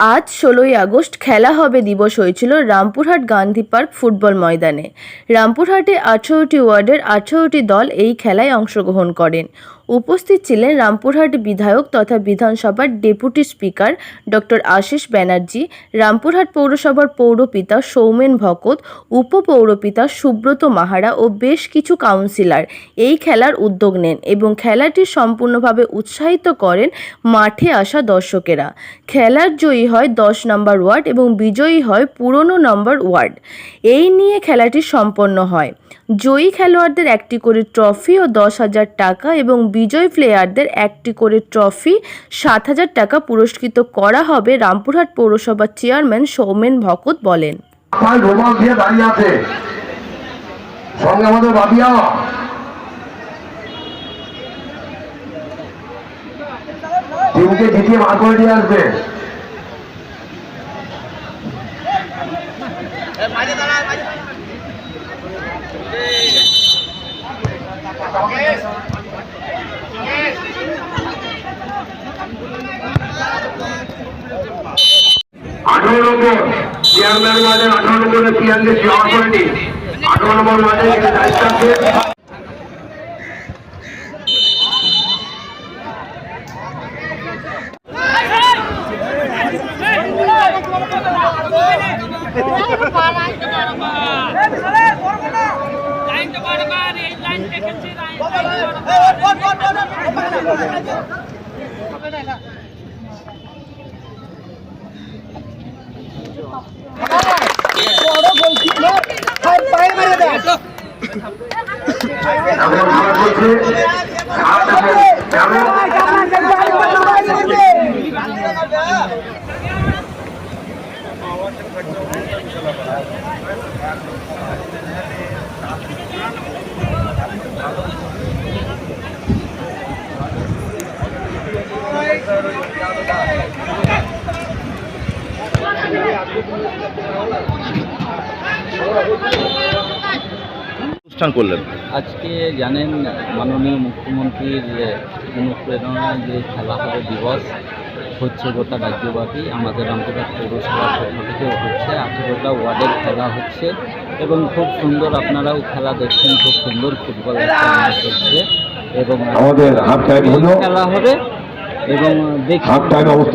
আজ ষোলোই আগস্ট খেলা হবে দিবস হয়েছিল রামপুরহাট গান্ধী পার্ক ফুটবল ময়দানে। রামপুরহাটে আঠারোটি ওয়ার্ডের আঠারোটি দল এই খেলায় অংশগ্রহণ করেন। উপস্থিত ছিলেন রামপুরহাট বিধায়ক তথা বিধানসভার deputy speaker doctor Ashis Banerjee, Rampurhat পৌরসভার পৌরপিতা সৌমেন ভকত, উপপৌরপিতা সুব্রত মাহারা ও বেশ কিছু কাউন্সিলর এই খেলার উদ্যোগ নেন এবং খেলাটি সম্পূর্ণভাবে উৎসাহিত করেন মাঠে আসা দর্শকেরা। খেলার জয়ী হয় দশ নম্বর ওয়ার্ড এবং বিজয়ী হয় পুরনো নম্বর ওয়ার্ড। এই নিয়ে খেলাটি সম্পন্ন হয়। জয়ী খেলোয়াড়দের একটি করে ট্রফি ও দশ হাজার টাকা এবং বিজয়ী প্লেয়ারদের একটি করে ট্রফি সাত হাজার টাকা পুরস্কৃত করা হবে রামপুরহাট পৌরসভার চেয়ারম্যান সৌমেন ভকত বলেন। দিয়ে দাঁড়িয়ে আছে। সঙ্গে আমাদের বাবিয়া টিমকে জিতিয়ে বার করে নিয়ে আসবে। আঠারো নম্বর চেয়ারম্যান মাঝে আঠারো নম্বরের চেয়ারম্যান জমা করেনি আঠারো নম্বর sir eight line vacancy Thank you. অনুষ্ঠান করলেন। আজকে জানেন মাননীয় মুখ্যমন্ত্রীর অনুপ্রেরণায় যে খেলা হবে দিবস হচ্ছে গোটা রাজ্যব্যাপী আমাদের রামপুরহাট পৌরসভার পক্ষ থেকেও হচ্ছে আঠেরোটা ওয়ার্ডের খেলা হচ্ছে এবং খুব সুন্দর আপনারাও খেলা দেখছেন খুব সুন্দর ফুটবল একটা হচ্ছে এবং আমাদের হাফ টাইম হলো। খেলা হবে এবং দেখি। হাফ টাইম অবস্থা